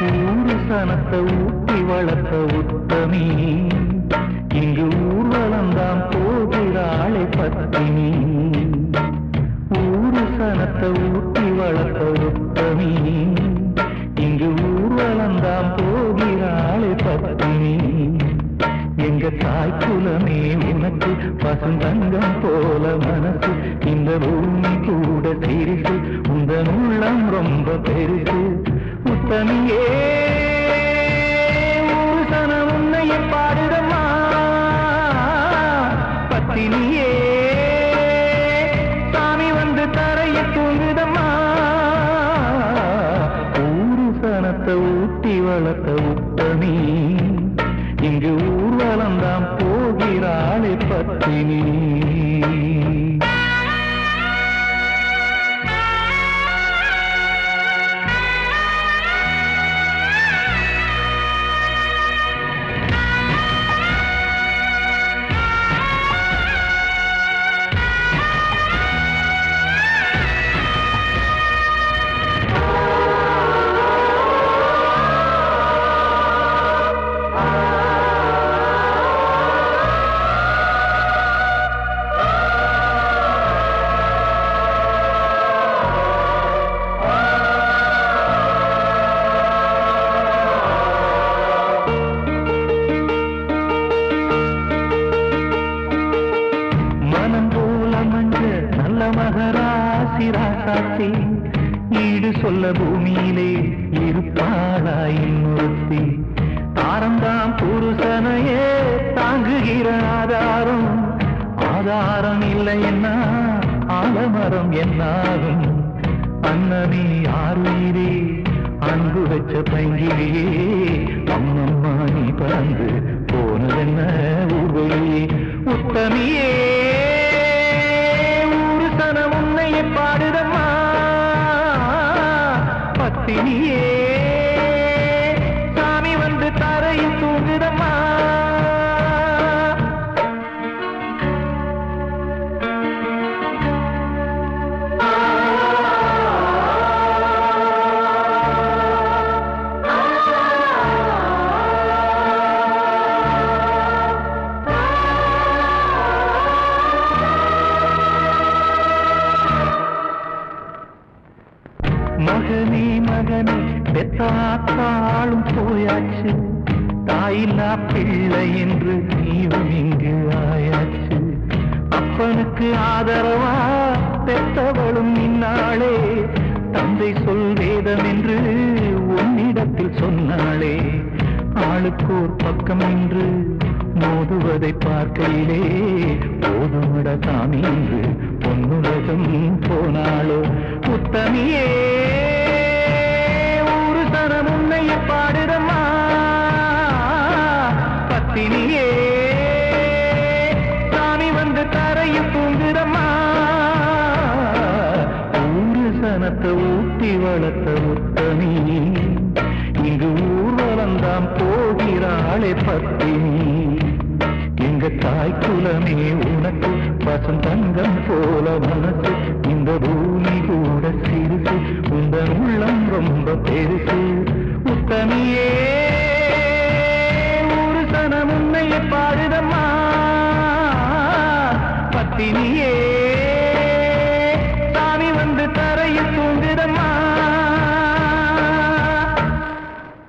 ஊரு சனத்தை ஊட்டி வளர்த்த உத்தமி. இங்கு ஊர்வலம்தான் போகிறாளை பத்தினி. ஊரு சனத்தை ஊட்டி வளர்த்த உத்தமி. இங்கு ஊர்வலம்தான் போகிறாளை பத்தினி. எங்க தாய் குலமே உனக்கு பசுந்தங்கம் போல மனசு. இந்த பூமி கூட சிரிசு உந்தன் உள்ளம் ரொம்ப பெருசு. உத்தமியே ஒரு சனம் உன்னைய பாடுதம்மா பத்தினியே. சாமி வந்து தரைய தூங்குதம்மா? ஊரு சனத்தை ஊட்டி வளர்த்த உத்தமி. இங்கு ஊர்வலம்தான் போகிறாளே பத்தினி. மகராசி ராசாத்தி ஈடு சொல்ல பூமியிலே இருப்பாளாய் இன்னொருத்தி தாரந்தாம் புருஷனையே தாங்குகிற ஆதாரம். ஆதாரம் இல்லை என்ன ஆலமரம் என்னாகும். அன்னமே ஆறுயிரே அன்பு வச்ச பைங்கிலேயே அம்மம்மா நீ பறந்து போனதென்ன ஊர்வழியே உத்தமியே பெத்தாத்தாளும் போயாச்சு. தாயில்லா பிள்ளை என்று நீயும் இங்கு ஆயாச்சு. அப்பனுக்கு ஆதரவா? பெத்தவளும் இந்நாளே. தந்தை சொல் வேதம் என்று உன்னிடத்தில் சொன்னாளே. ஆளுக்கோர் பக்கம் என்று மோதுவதை பார்க்கையிலே. போதுமிட தாமி என்று பொன்னுலகம் போனாளோ. புத்தமியே வளர்த்த முத்தனி இங்கு ஊர்வலந்தாம் போகிறாளே பத்தினி எங்க தாய் குலமே உனக்கு பசும் தங்கம் போல மனசு இந்த பூமி கூட சிறுசு உந்தன் உள்ளம் ரொம்ப பெருசு. உத்தனியே ஒரு சனம் உன்னைய பாடுதம்மா பத்தினியே